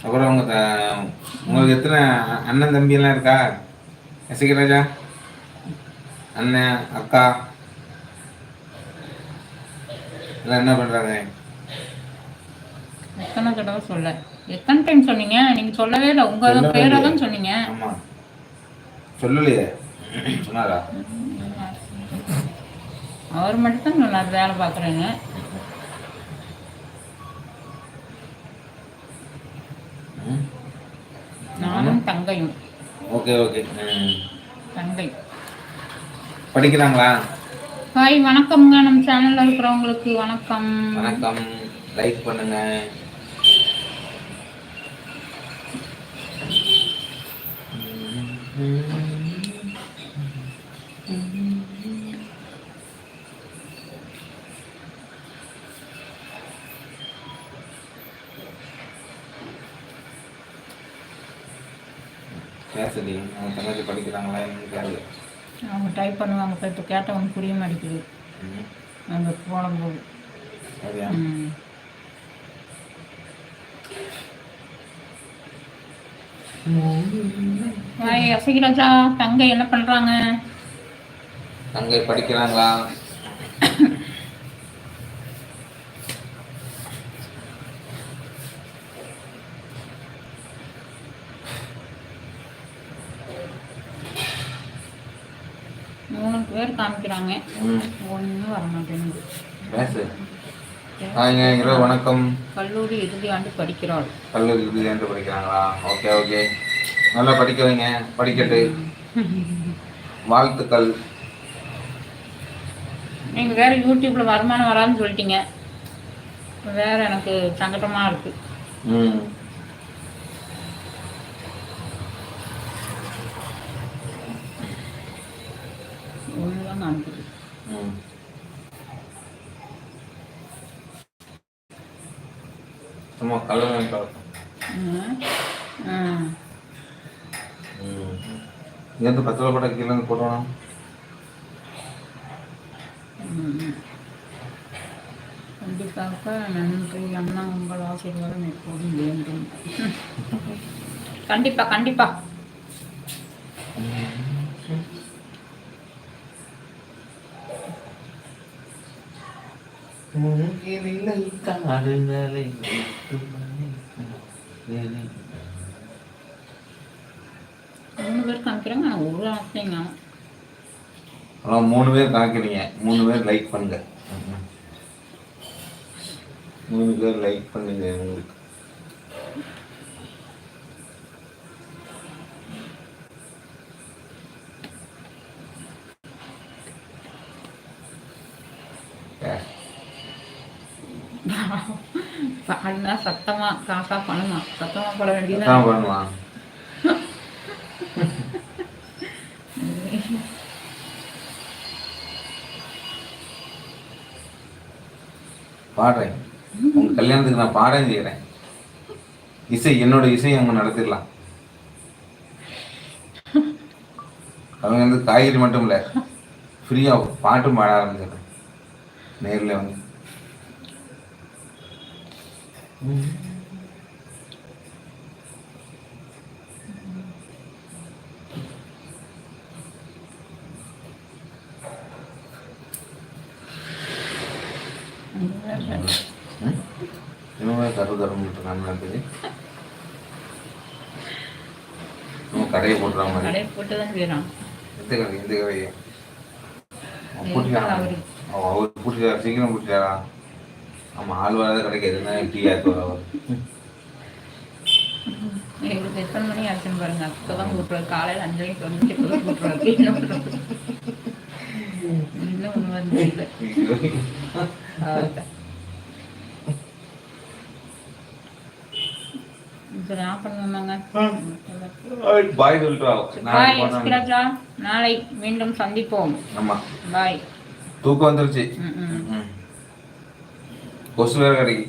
அப்புறம் த- உங்களுக்கு எத்தனை அண்ணன் தம்பி எல்லாம் இருக்கா ரசிகராஜா அண்ணன் அக்கா? எல்லாம் என்ன பண்றாங்க எத்தனை தடவை சொல்ல? எத்தனை டைம் சொன்னீங்க? நீங்க சொல்லவே இல்லை. உங்க சொல்லவே பேரை. தான் சொன்னீங்க. ஆமா. சொல்லலையே. சொன்னாரா? அவர் மட்டும் தான் சொன்னார் வேலை பார்க்குறேன்னு ம். நானும் தங்கையும் ஓகே ஓகே. தங்கை. படிக்கிறாங்களா? ஹாய் வணக்கம்ங்க நம்ம சேனல்ல இருக்கிறவங்களுக்கு வணக்கம். வணக்கம். லைக் பண்ணுங்க. பேசுடி அவங்க தங்கச்சி படிக்கிறாங்களா என்னன்னு கேளு அவங்க டைப் பண்ணுவாங்க இப்போ இப்போ கேட்டவங்க புரிய மாட்டேங்குது. அங்கே போடும்போது சரியா? ம். ஹாய் அசகிராஜா தங்கை என்ன பண்றாங்க? தங்கை படிக்கிறாங்களா மூணு பேர் காமிக்கிறாங்க. ஒன்றும் வர மாட்டேங்குது. பேசு ஹாய்ங்க இரவு வணக்கம். கல்லூரி இறுதி ஆண்டு படிக்கிறாள். கல்லூரி இறுதியாண்டு படிக்கிறாங்களா? Okay okay. நல்லா படிக்க வைங்க. படிக்கட்டு. வாழ்த்துக்கள். நீங்கள் வேற யூடியூப்ல வருமானம் வராதுன்னு சொல்லிட்டீங்க. வேற எனக்கு சங்கடமா இருக்கு. ம் ஒன்று தான் காமிக்குது ம் சும்மா. ம். இங்கேருந்து பத்து ரூபா போட்ட கீழே இருந்து போட்டோம் ம். கண்டிப்பாக நன்றி. அண்ணா உங்கள் ஆசீர்வாதம் எப்போதும் வேண்டும். கண்டிப்பா கண்டிப்பா மூணு பேர் காமிக்கிறாங்க ஒரு ஆசைங்க அதான் மூணு பேர் கணக்கிறீங்க மூணு பேர் லைக் பண்ணுங்க. மூணு பேர் லைக் பண்ணுங்க உங்களுக்கு Yeah. பாடினா சத்தமா காக்கா பண்ணலாம் சத்தமா போட வேண்டியது பண்ணுவான் பாடுறேன். உங்க கல்யாணத்துக்கு நான் பாடம் செய்யறேன். இசை என்னோட இசை அவங்க நடத்திடலாம். அவங்க வந்து காய்கறி மட்டும் இல்லை ஃப்ரீயாக பாட்டும் பாட ஆரம்பிச்சிடுறேன் நேரில் வந்து. ம்? இவன் கரு கருன்னு நன்றது இவன் கடையை போட்டுற மாதிரி கடை போட்டு தான் செய்யறான் எந்த கடை எந்த கடையை? அவரு? சீக்கிரம் பூட்டிட்டாரா ஆமா ஆள் வராத கடைக்கு எதுனா டீ ஆக்கு இவருக்கு எத்தனை மணி ஆச்சுன்னு பாருங்க. அப்பதான் கூட்டுறாரு காலையில அஞ்சு மணிக்கு வந்து இப்பதான் கூட்டுறாரு என்ன பண்றது இன்னும் வந்து எஸ்கிராஜா நாளை மீண்டும் சந்திப்போம். ஆமா. பாய் தூக்கம் வந்துருச்சு. వస్తున్నారు గారికి